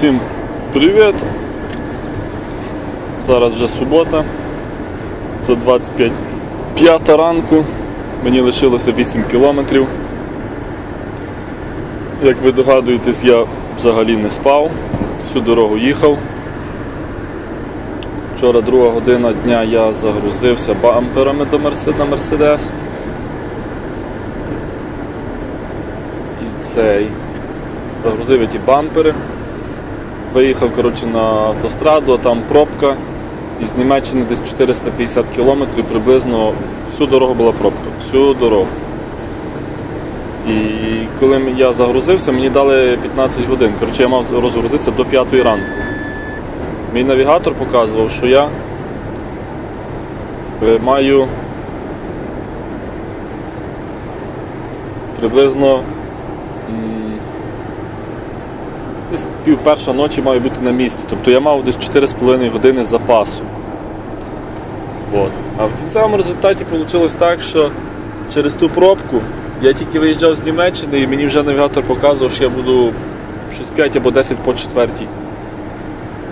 Всім привіт! Зараз вже субота. За 25 п'ята ранку. Мені лишилося 8 кілометрів. Як ви догадуєтесь, я взагалі не спав, всю дорогу їхав. Вчора друга година дня я загрузився бамперами до Мерседес. І цей. Загрузив я ті бампери. Виїхав коротше, на автостраду, а там пробка. І з Німеччини десь 450 кілометрів приблизно всю дорогу була пробка. Всю дорогу. І коли я загрузився, мені дали 15 годин. Коротше, я мав розгрузитися до 5 ранку. Мій навігатор показував, що я е, маю приблизно десь пів перша ночі маю бути на місці. Тобто я мав десь 4,5 години запасу. Вот. А в кінцевому результаті вийшло так, що через ту пробку я тільки виїжджав з Німеччини і мені вже навігатор показував, що я буду щось 5 або 10 по четвертій.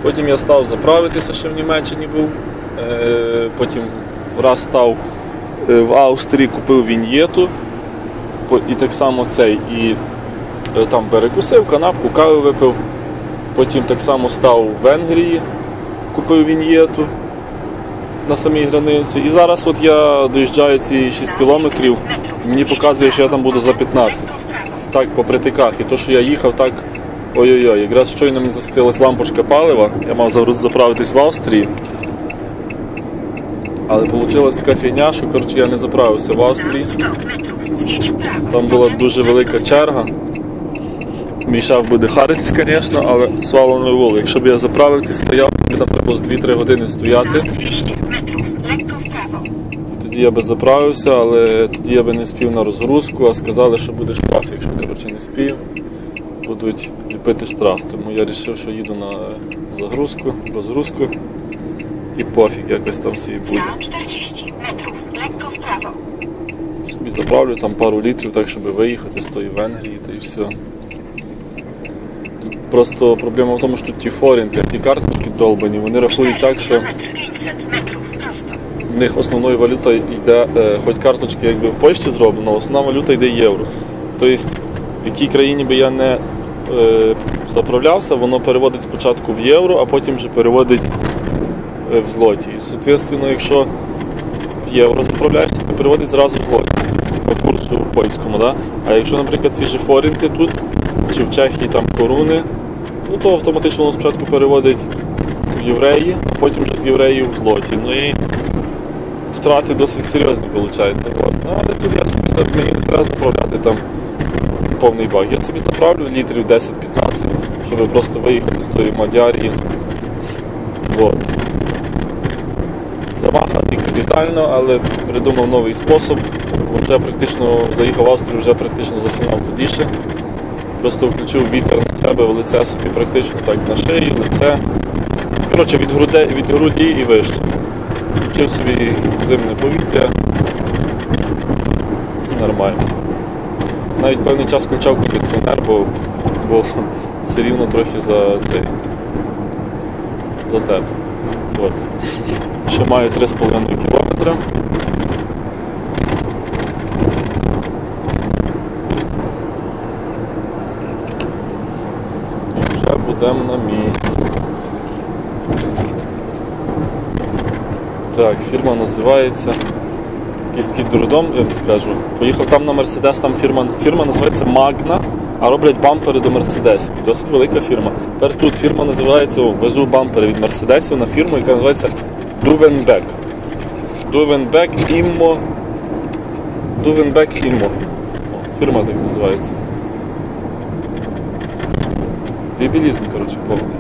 Потім я став заправитися, ще в Німеччині був. Е, Потім раз став е, в Австрії, купив віньєту. І так само цей. І там перекусив, канапку, кави випив. Потім так само став в Венгрії, купив віньєту на самій границі. І зараз от я доїжджаю ці 6 кілометрів, мені показує, що я там буду за 15. Так, по притиках. І то, що я їхав, так. Ой-ой-ой, якраз щойно мені засвітилась лампочка палива, я мав заправитись в Австрії. Але вийшла така фігня, що коротше, я не заправився в Австрії. За 100 метрів з'їдь вправо. Там була дуже велика черга. Мій шеф буде харитись, звісно, але свалено волю. Якщо б я заправив, стояв, мені там треба з 2-3 години стояти. За 200 метрів легко вправо. Тоді я би заправився, але тоді я би не спів на розгрузку, а сказали, що буде штраф. Якщо коротше, не спів, будуть ліпити штраф. Тому я вирішив, що їду на загрузку, розгрузку і пофіг, якось там всі буде. За 40 метрів легко вправо. Собі заправлю там пару літрів, так щоб виїхати з тої Венгрії та і все. Просто проблема в тому, що тут ті форінти, ті карточки долбані, вони рахують так, що Кілометр 500 метрів просто. в них основною валютою йде, е, хоч карточки якби в Польщі зроблено, основна валюта йде євро. Тобто, в якій країні би я не е, заправлявся, воно переводить спочатку в євро, а потім вже переводить е, в злоті. І, соответственно, якщо в євро заправляєшся, то переводить зразу в злоті по курсу польському. Да? А якщо, наприклад, ці ж форінти тут, чи в Чехії там коруни, ну то автоматично воно спочатку переводить в євреї, а потім вже з євреїв в злоті. Ну і втрати досить серйозні виходить. От. Ну, але тут я собі мені не треба заправляти там повний бак. Я собі заправлю літрів 10-15, щоб просто виїхати з тої Мадярії. От. Замаханий капітально, але придумав новий спосіб. Вже практично заїхав в Австрію, вже практично засинав туди ще. Просто включив вітер себе в лице собі практично так на шиї, лице. Коротше, від грудей, від груді і вище. Включив собі зимне повітря. Нормально. Навіть певний час включав кондиціонер, бо, бо все рівно трохи за цей. За тепло. От. Ще маю 3,5 кілометри. І будемо на місці. Так, фірма називається. Якийсь дурдом, я вам скажу. Поїхав там на Мерседес, там фірма, фірма називається Magna, а роблять бампери до Мерседесів. Досить велика фірма. Тепер тут фірма називається, о, везу бампери від Мерседесів на фірму, яка називається Duvenbeck. Duvenbeck Immo. Duvenbeck Immo. Фірма так називається. Дебілізм, коротше, повний.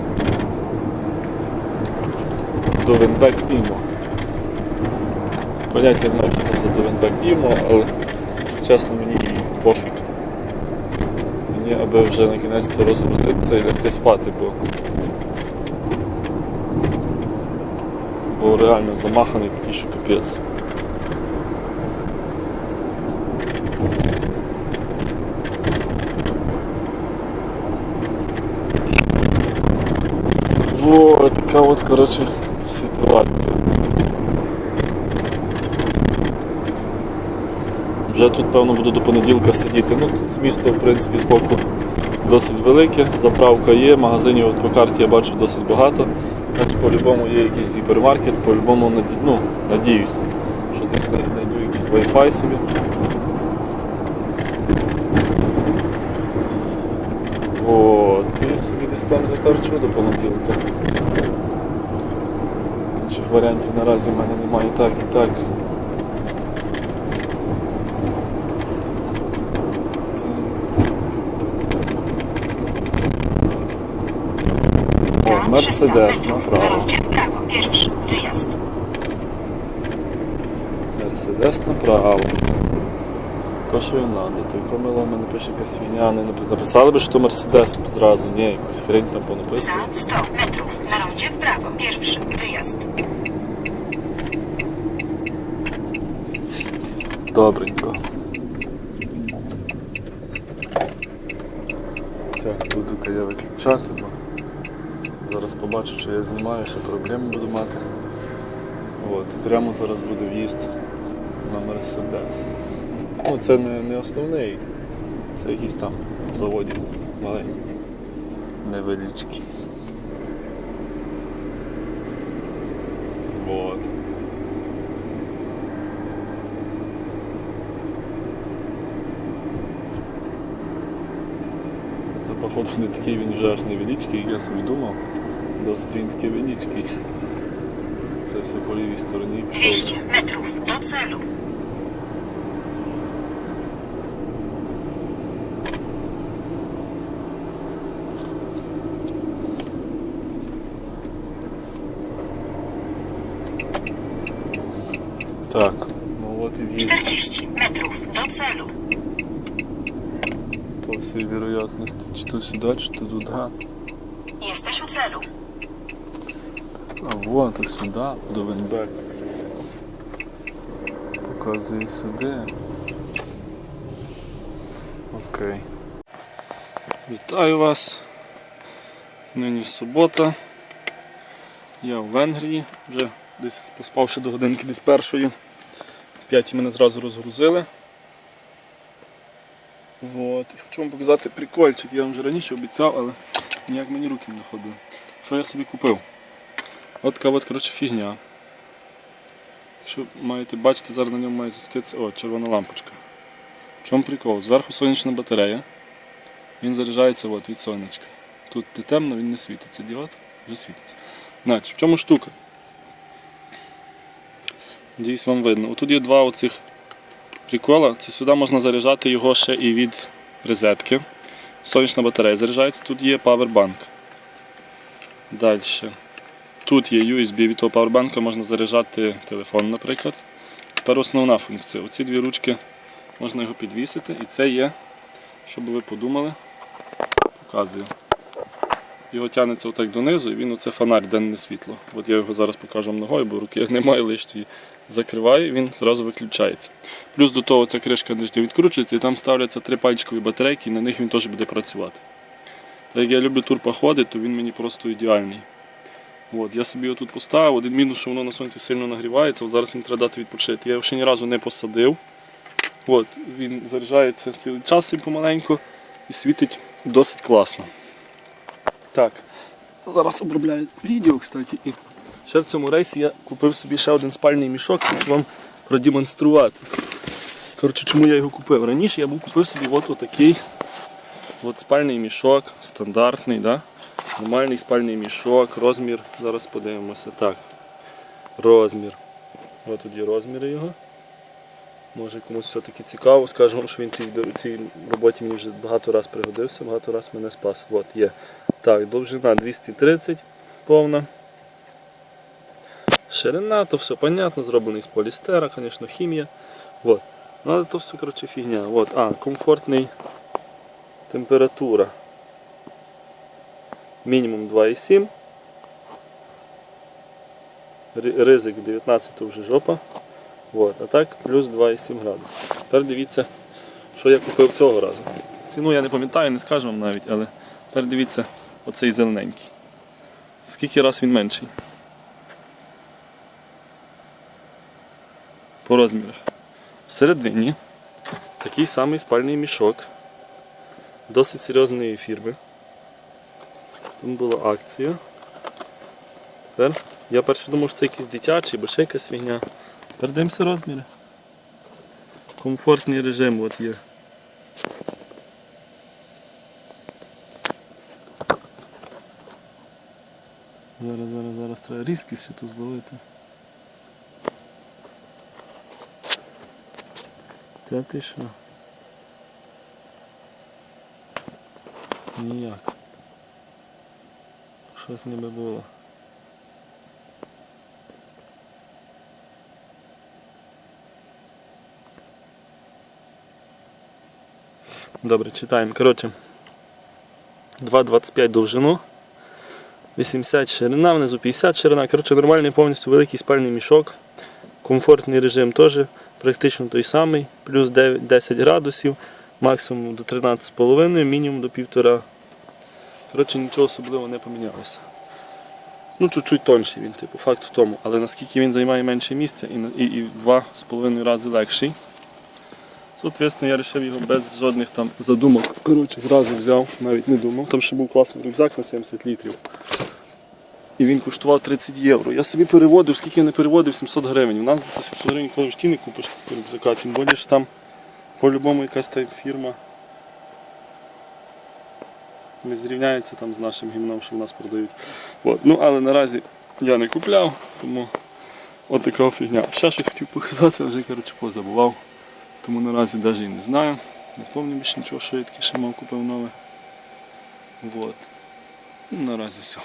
Duvenbeck Immo. Поняття що за Duvenbeck Immo, але чесно мені і пофіг. Мені аби вже на кінець то розгрузитися і лягти спати, бо бо реально замаханий такий, що капець. Така от, коротше, ситуація. Вже тут, певно, буду до понеділка сидіти. Ну, тут місто, в принципі, з боку досить велике, заправка є, магазинів по карті я бачу досить багато. Значить, по-любому є якийсь гіпермаркет, по-любому ну, надіюсь, що десь знайду якийсь Wi-Fi собі. От, і собі десь там заторчу до понеділка. Інших варіантів наразі в мене немає і так і так. Za O, 300 Mercedes metrów na prawo. na rondzie w prawo. Pierwszy wyjazd. Мерседес направо. То, що і надо. Той комило мене пише якась фігня. Не написали би, що то Мерседес зразу. Ні, якусь хрень там понаписано. Za 100 metrów na rondzie w prawo. Pierwszy wyjazd. Добренько. Так, буду-ка я виключати, бо зараз побачу, що я знімаю, що проблеми буду мати. От, прямо зараз буде в'їзд на Мерседес. Ну, це не, не основний, це якийсь там заводик маленький, невеличкий. Вот. Та, походу, не такий він вже аж невеличкий, як я собі думав. Досить він такий величкий. Це все по лівій стороні. 200 metrów do celu. Так, ну от і в'їзд 40 metrów do celu. По всій вероятності. Чи то сюди, чи то туди. Jesteś u celu. А вот і сюди, до Венбек. Показує сюди. Окей. Вітаю вас. Нині субота. Я в Венгрії. Вже десь поспавши до годинки десь першої. В п'ятій мене зразу розгрузили. Вот. Хочу вам показати прикольчик. Я вам вже раніше обіцяв, але ніяк мені руки не доходили. Що я собі купив? От така от, коротше, фігня. Якщо маєте бачити, зараз на ньому має засвітитися о, червона лампочка. В чому прикол? Зверху сонячна батарея. Він заряджається от, від сонечка. Тут де темно, він не світиться. Діод вже світиться. Значить, в чому штука? Надіюсь, вам видно. Отут є два оцих прикола. Це сюди можна заряджати його ще і від розетки. Сонячна батарея заряджається, тут є павербанк. Далі. Тут є USB від того павербанка, можна заряджати телефон, наприклад. Тепер основна функція. Оці дві ручки можна його підвісити, і це є, щоб ви подумали, показую. Його тягнеться отак донизу, і він оце фонарь денне світло. От я його зараз покажу ногою, бо руки немає лишньої. Закриваю, і він зразу виключається. Плюс до того ця кришка відкручується і там ставляться три пальчикові батарейки, і на них він теж буде працювати. Так як я люблю турпоходи, то він мені просто ідеальний. От, я собі його тут поставив. Один мінус, що воно на сонці сильно нагрівається, зараз їм треба дати відпочити. Я його ще ні разу не посадив. От, він заряджається цілий час помаленьку і світить досить класно. Так, зараз обробляють відео, кстати. І ще в цьому рейсі я купив собі ще один спальний мішок, хочу вам продемонструвати. Коротше, чому я його купив? Раніше я був купив собі от отакий от спальний мішок, стандартний, да? нормальний спальний мішок, розмір, зараз подивимося. Так. Розмір. Ось є розміри його. Може комусь все-таки цікаво, скажемо, що він цій, цій роботі мені вже багато разів пригодився, багато разів мене спас. От є. Так, довжина 230 повна. Ширина, то все понятно, зроблений з полістера, звісно, хімія. Вот. Ну, але то все, коротше, фігня. Вот. А, комфортний температура. Мінімум 2,7. Ризик 19 то вже жопа. Вот. А так плюс 2,7 градусів. Тепер дивіться, що я купив цього разу. Ціну я не пам'ятаю, не скажу вам навіть, але тепер дивіться оцей зелененький. Скільки раз він менший? По розмірах. Всередині такий самий спальний мішок. Досить серйозної фірми. Там була акція. Тепер я перше думав, що це якийсь дитячий, бо ще якась фігня. Тепер дивимося розміри. Комфортний режим от є. треба різкість ще тут зловити. Та ти що? Ніяк. Щось ніби було. Добре, читаємо. Коротше, 2,25 довжину, 80 ширина, внизу 50 ширина. Коротше, нормальний повністю великий спальний мішок. Комфортний режим теж практично той самий, плюс 9, 10 градусів, максимум до 13,5, мінімум до 1,5. Коротше, нічого особливого не помінялося. Ну, чуть-чуть тонший він, типу, факт в тому. Але наскільки він займає менше місця і, на- і, і в 2,5 рази легший. Соответственно, я вирішив його без жодних там задумок. Коротше, зразу взяв, навіть не думав. Там ще був класний рюкзак на 70 літрів. І він коштував 30 євро. Я собі переводив, скільки я не переводив, 700 гривень. У нас за 700 гривень коли в не купиш рюкзака, тим більше що там по-любому якась та фірма не зрівняється там з нашим гімном, що в нас продають. От. Ну, але наразі я не купляв, тому от така фігня. Ще щось хотів показати, вже коротше, позабував. Тому наразі навіть і не знаю. Не пам'ятаю більше нічого, що я таке ще мав купив нове. Вот. Ну, наразі все.